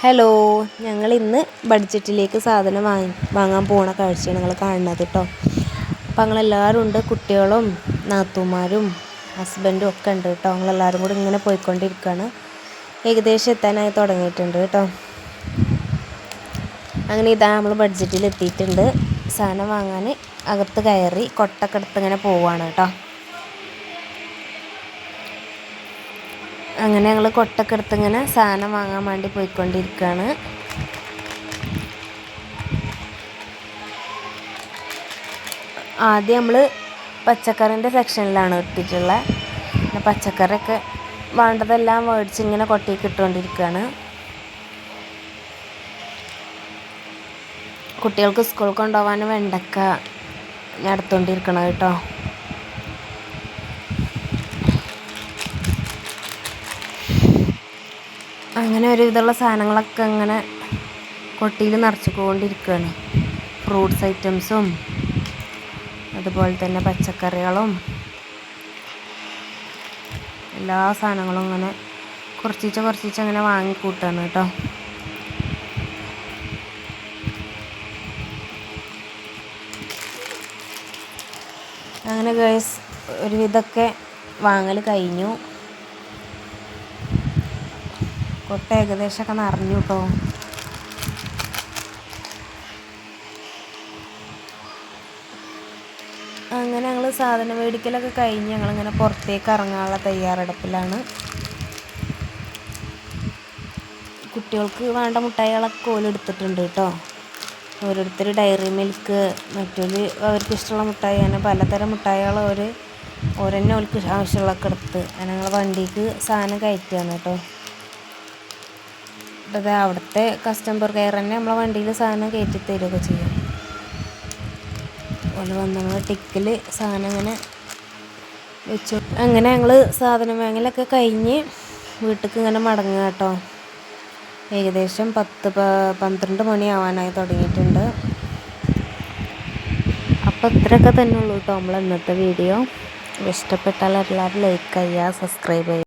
Hello ഞങ്ങൾ ഇന്ന് ബഡ്ജറ്റിലേക്ക് സാധനം വാങ്ങി വാങ്ങാൻ പോണ കാഴ്ചയാണ് നിങ്ങൾ കാണുന്നത് കേട്ടോ അപ്പം ഞങ്ങളെല്ലാവരും ഉണ്ട് കുട്ടികളും നാത്തൂമാരും ഹസ്ബൻഡും ഒക്കെ ഉണ്ട് കേട്ടോ ഞങ്ങളെല്ലാവരും കൂടി ഇങ്ങനെ പോയിക്കൊണ്ടിരിക്കുകയാണ് ഏകദേശം എത്താനായി തുടങ്ങിയിട്ടുണ്ട് കേട്ടോ അങ്ങനെ ഇതാ നമ്മൾ ബഡ്ജറ്റിൽ എത്തിയിട്ടുണ്ട് സാധനം വാങ്ങാൻ അകത്ത് കയറി കൊട്ടക്കെടുത്ത് ഇങ്ങനെ പോവുകയാണ് കേട്ടോ അങ്ങനെ ഞങ്ങൾ കൊട്ടൊക്കെ എടുത്ത് ഇങ്ങനെ സാധനം വാങ്ങാൻ വേണ്ടി പോയിക്കൊണ്ടിരിക്കുകയാണ് ആദ്യം നമ്മൾ പച്ചക്കറിന്റെ സെക്ഷനിലാണ് എത്തിയിട്ടുള്ളത് പിന്നെ പച്ചക്കറിയൊക്കെ വേണ്ടതെല്ലാം മേടിച്ച് ഇങ്ങനെ കൊട്ടിക്ക് ഇട്ടുകൊണ്ടിരിക്കുകയാണ് കുട്ടികൾക്ക് സ്കൂളിൽ കൊണ്ടുപോകാൻ വെണ്ടക്ക ഞാൻ എടുത്തുകൊണ്ടിരിക്കണം കേട്ടോ. അങ്ങനെ ഒരുവിധമുള്ള സാധനങ്ങളൊക്കെ അങ്ങനെ കൊട്ടിയിൽ നിറച്ചുകൊണ്ടിരിക്കുകയാണ് ഫ്രൂട്ട്സ് ഐറ്റംസും അതുപോലെ തന്നെ പച്ചക്കറികളും എല്ലാ സാധനങ്ങളും ഇങ്ങനെ കുറച്ചിച്ച് കുറച്ചിച്ച് അങ്ങനെ വാങ്ങിക്കൂട്ടാണ് കേട്ടോ. അങ്ങനെ ഗേഴ്സ് ഒരുവിധമൊക്കെ വാങ്ങൽ കഴിഞ്ഞു. കൊട്ട ഏകദേശമൊക്കെ നിറഞ്ഞു കേട്ടോ. അങ്ങനെ ഞങ്ങൾ സാധനം മേടിക്കലൊക്കെ കഴിഞ്ഞ് ഞങ്ങളിങ്ങനെ പുറത്തേക്ക് ഇറങ്ങാനുള്ള തയ്യാറെടുപ്പിലാണ്. കുട്ടികൾക്ക് വേണ്ട മുട്ടായികളൊക്കെ ഓലെടുത്തിട്ടുണ്ട് കേട്ടോ. ഓരോരുത്തർ ഡയറി മിൽക്ക് മറ്റൊരു അവർക്ക് ഇഷ്ടമുള്ള മുട്ടായി അങ്ങനെ പലതരം മുട്ടായികൾ അവർ ഓരോന്നെ ഓൽക്ക് ആവശ്യമുള്ളതൊക്കെ എടുത്ത് അങ്ങനെ ഞങ്ങൾ വണ്ടിക്ക് സാധനം കയറ്റുകയാണ് കേട്ടോ. അത് അവിടുത്തെ കസ്റ്റമർ കെയർ തന്നെ നമ്മളെ വണ്ടിയിൽ സാധനം കയറ്റി തരികയൊക്കെ ചെയ്യും. അതുപോലെ വന്ന് നമ്മൾ ടിക്കിൽ സാധനം അങ്ങനെ വെച്ചു. അങ്ങനെ ഞങ്ങൾ സാധനം വാങ്ങലൊക്കെ കഴിഞ്ഞ് വീട്ടിലേക്ക് ഇങ്ങനെ മടങ്ങുക കേട്ടോ. ഏകദേശം പത്ത് പന്ത്രണ്ട് മണിയാവാനായി തുടങ്ങിയിട്ടുണ്ട്. അപ്പോൾ ഇത്രയൊക്കെ തന്നെ ഉള്ളൂ കേട്ടോ നമ്മൾ ഇന്നത്തെ വീഡിയോ. ഇഷ്ടപ്പെട്ടാൽ എല്ലാവരും ലൈക്ക് ചെയ്യുക സബ്സ്ക്രൈബ് ചെയ്യുക.